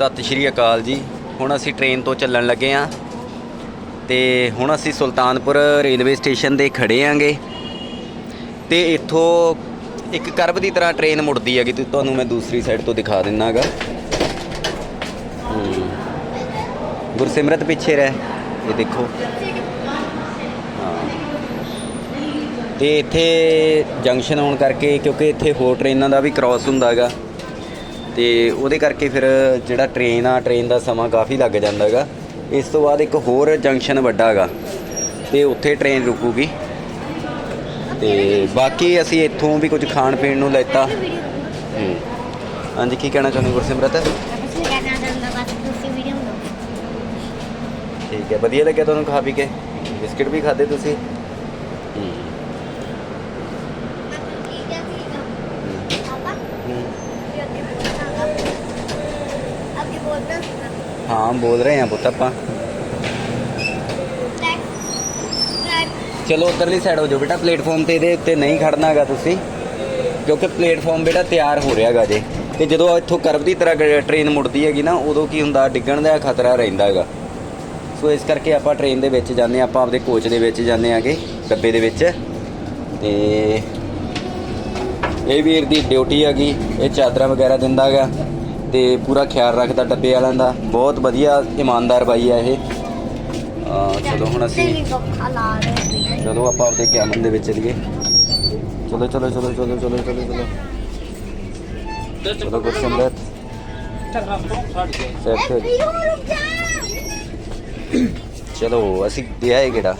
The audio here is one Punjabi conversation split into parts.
ਸਤਿ ਸ਼੍ਰੀ ਅਕਾਲ ਜੀ। ਹੁਣ ਅਸੀਂ ਟ੍ਰੇਨ ਤੋਂ ਚੱਲਣ ਲੱਗੇ ਆਂ ਤੇ ਹੁਣ ਅਸੀਂ ਸੁਲਤਾਨਪੁਰ ਰੇਲਵੇ ਸਟੇਸ਼ਨ ਦੇ ਖੜੇ ਆਂਗੇ ਤੇ ਇੱਥੋਂ ਇੱਕ ਕਰਵ ਦੀ ਤਰ੍ਹਾਂ ਟ੍ਰੇਨ ਮੁੜਦੀ ਹੈਗੀ, ਤੇ ਤੁਹਾਨੂੰ ਮੈਂ ਦੂਸਰੀ ਸਾਈਡ ਤੋਂ ਦਿਖਾ ਦਿੰਨਾਗਾ ਗੁਰਸਿਮਰਤ ਪਿੱਛੇ ਰਹਿ। ਇਹ ਦੇਖੋ। ਹਾਂ। ਤੇ ਇੱਥੇ ਜੰਕਸ਼ਨ ਆਉਣ ਕਰਕੇ, ਕਿਉਂਕਿ ਇੱਥੇ ਹੋਰ ਟ੍ਰੇਨਾਂ ਦਾ ਵੀ ਕ੍ਰਾਸ ਹੈਗਾ। ਤੇ ਉਹਦੇ ਕਰਕੇ ਫਿਰ ਜਿਹੜਾ ਟ੍ਰੇਨ ਆ ਟ੍ਰੇਨ ਦਾ ਸਮਾਂ ਕਾਫੀ ਲੱਗ ਜਾਂਦਾ ਹੈਗਾ। ਇਸ ਤੋਂ ਬਾਅਦ ਇੱਕ ਹੋਰ ਜੰਕਸ਼ਨ ਵੱਡਾ ਹੈਗਾ ਤੇ ਉੱਥੇ ਟ੍ਰੇਨ ਰੁਕੂਗੀ। ਤੇ ਬਾਕੀ ਅਸੀਂ ਇੱਥੋਂ ਵੀ ਕੁਝ ਖਾਣ ਪੀਣ ਨੂੰ ਲੈਤਾ। ਹੂੰ। ਹਾਂਜੀ ਕੀ ਕਹਿਣਾ ਚਾਹੁੰਦੇ ਗੁਰਸਿਮਰਤ? ਠੀਕ ਹੈ ਵਧੀਆ ਲੱਗਿਆ ਤੁਹਾਨੂੰ ਖਾ ਪੀ ਕੇ? ਬਿਸਕਿਟ ਵੀ ਖਾਦੇ ਤੁਸੀਂ? ਹੂੰ। ਠੀਕ ਹੈ ਠੀਕ ਹੈ ਪਾਪਾ ਹੂੰ। ਇਹ ਅੱਗੇ ਬੋਲਣਾ ਅੱਗੇ ਬੋਲਣਾ ਸੀਗਾ ਹਾਂ ਬੋਲ ਰਹੇ ਹਾਂ ਪੁੱਤ ਆਪਾਂ। ਚਲੋ ਉਧਰਲੀ ਸਾਈਡ ਹੋ ਜਾਓ ਬੇਟਾ ਪਲੇਟਫਾਰਮ ਤੇ ਇਹਦੇ ਉੱਤੇ ਨਹੀਂ ਖੜਨਾਗਾ ਤੁਸੀਂ ਕਿਉਂਕਿ ਪਲੇਟਫਾਰਮ ਬੇਟਾ ਤਿਆਰ ਹੋ ਰਿਹਾਗਾ ਜੇ ਤੇ ਜਦੋਂ ਇੱਥੋਂ ਕਰਵ ਦੀ ਤਰ੍ਹਾਂ ਗ- ਟ੍ਰੇਨ ਮੁੜਦੀ ਹੈਗੀ ਨਾ ਉਦੋਂ ਕੀ ਹੁੰਦਾ ਡਿੱਗਣ ਦਾ ਖਤਰਾ ਰਹਿੰਦਾ ਹੈਗਾ। ਸੋ ਇਸ ਕਰਕੇ ਆਪਾਂ ਟ੍ਰੇਨ ਦੇ ਵਿੱਚ ਜਾਂਦੇ ਹਾਂ, ਆਪਾਂ ਆਪਦੇ ਕੋਚ ਦੇ ਵਿੱਚ ਜਾਂਦੇ ਆਗੇ ਡੱਬੇ ਦੇ ਵਿੱਚ। ਤੇ ਇਹ ਵੀਰ ਦੀ ਡਿਊਟੀ ਹੈਗੀ ਇਹ ਚਾਦਰਾਂ ਵਗੈਰਾ ਦਿੰਦਾ ਹੈਗਾ। ਤੇ ਪੂਰਾ ਖਿਆਲ ਰੱਖਦਾ ਡੱਬੇ ਵਾਲਿਆਂ ਦਾ। ਬਹੁਤ ਵਧੀਆ ਇਮਾਨਦਾਰ ਬਾਈ ਆ ਇਹ। ਅਹ ਚਲੋ ਹੁਣ ਅਸੀਂ ਚਲੋ ਆਪਾਂ ਆਪਦੇ ਕੈਮਨ ਦੇ ਵਿੱਚ ਚਲੀਏ। ਚਲੋ ਚਲੋ ਚਲੋ ਚਲੋ ਚਲੋ ਚਲੋ ਚਲੋ। ਚਲੋ ਸੈਟ ਵੀਡੀਓ ਰੁਕ ਜਾ। ਚਲੋ ਅਸੀਂ ਗਿਆ ਹੈ ਕਿਹੜਾ?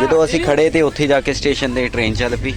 ਜਦੋਂ ਅਸੀਂ ਖੜੇ ਤੇ ਉੱਥੇ ਜਾ ਕੇ ਸਟੇਸ਼ਨ ਤੇ ਟ੍ਰੇਨ ਚੱਲ ਪਈ।